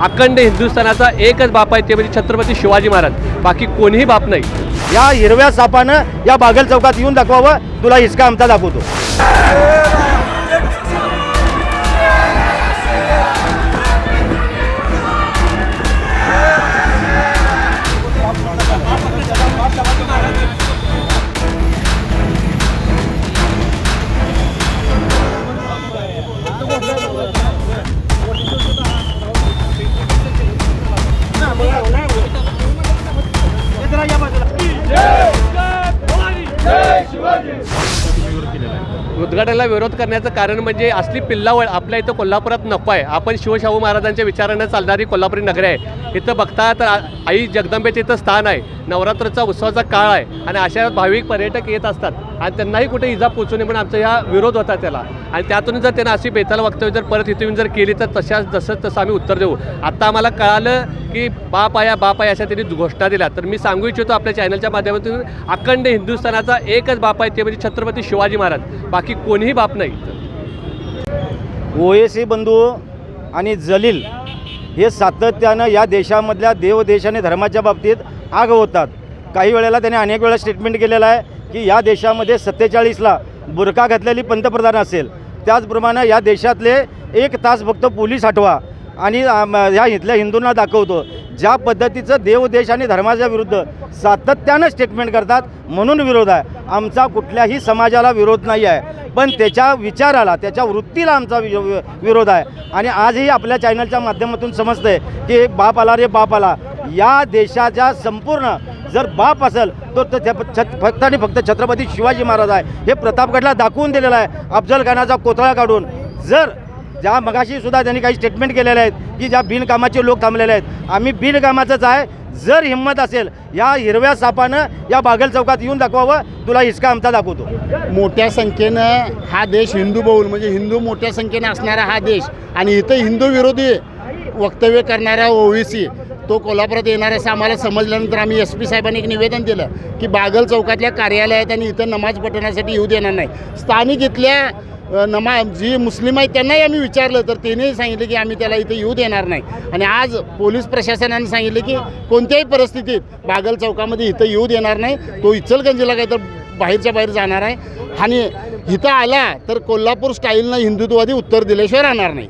अखंड हिंदुस्थानाचा एकच बाप आहे ते म्हणजे छत्रपती शिवाजी महाराज. बाकी कोणीही बाप नाही. या हिरव्या सापानं या बागल चौकात येऊन दाखवावं. तुला हिसका आमचा दाखवतो. उद्घाटनाला विरोध करण्याचं कारण म्हणजे असली पिल्लावळ आपल्या इथं कोल्हापुरात नको आहे. आपण शिवशाहू महाराजांच्या विचारानं चालणारी कोल्हापुरी नगरी आहे. इथं बघता तर आई जगदंबेचं इथं स्थान आहे. नवरात्रचा उत्सवाचा काळ आहे. आणि अशा भाविक पर्यटक येत असतात. आणि त्यांनाही कुठे इजा पोचू नये म्हणून आमचा या विरोध होता त्याला. आणि त्यातून जर त्यांना अशी बेताल वक्तव्य जर परत इथे येऊन जर केली तर तशाच जसं तसं आम्ही उत्तर देऊ. आत्ता आम्हाला कळालं की बाप आया बाप आया अशा त्यांनी घोषणा दिल्या. तर मी सांगू इच्छितो आपल्या चॅनलच्या माध्यमातून अखंड हिंदुस्थानाचा एकच बाप आहे ते म्हणजे छत्रपती शिवाजी महाराज. बाकी कोणीही बाप नाही. ओएसी बंधू आणि जलील हे सातत्यानं या देशामधल्या देवदेश आणि धर्माच्या बाबतीत आग होतात काही वेळेला त्याने अनेक वेळा स्टेटमेंट केलेलं आहे. की या देशामध्ये सत्तेचाळीसला बुरका घातलेली पंतप्रधान असेल. त्याचप्रमाणे या देशातले एक तास फक्त पोलीस हटवा आणि ह्या इथल्या हिंदूंना दाखवतो. ज्या पद्धतीचं देवदेश आणि धर्माच्या विरुद्ध सातत्यानं स्टेटमेंट करतात म्हणून विरोध आहे. आमचा कुठल्याही समाजाला विरोध नाही आहे. पण त्याच्या विचाराला त्याच्या वृत्तीला आमचा वि- विरोध आहे. आणि आजही आपल्या चॅनलच्या माध्यमातून समजतंय की बाप आला रे बाप आला. या देशाच्या संपूर्ण जर बाप असेल तर फक्त आणि फक्त छत्रपती शिवाजी महाराज आहे. हे प्रतापगडला दाखवून दिलेलं आहे अफजल खानाचा कोथळा काढून. जर ज्या मगाशी सुद्धा त्यांनी काही स्टेटमेंट केलेले आहेत की ज्या बिनकामाचे लोक थांबलेले आहेत आम्ही बिनकामाचंच आहे. जर हिंमत असेल या हिरव्या सापानं या बागल चौकात येऊन दाखवावं तुला हिसका आमचा दाखवतो. मोठ्या संख्येनं हा देश हिंदू बहुल म्हणजे हिंदू मोठ्या संख्येने असणारा हा देश. आणि इथं हिंदू विरोधी वक्तव्य करणारा ओवीसी तो कोल्हापुरात येणार असं आम्हाला समजल्यानंतर आम्ही एस पी साहेबांनी एक निवेदन दिलं की बागल चौकातल्या कार्यालयात आणि इथं नमाज पठणासाठी येऊ देणार नाही. स्थानिक इथल्या नमा जी मुस्लिम आहेत त्यांनाही आम्ही विचारलं तर त्यांनीही सांगितलं की आम्ही त्याला इथे येऊ देणार नाही. आणि आज पोलीस प्रशासनाने सांगितलं की कोणत्याही परिस्थितीत बागल चौकामध्ये इथं येऊ देणार नाही. तो इचलगंजीला काय तर बाहेरच्या बाहेर जाणार आहे. आणि इथं आला तर कोल्हापूर स्टाईलनं हिंदुत्ववादी उत्तर दिल्याशिवाय राहणार नाही.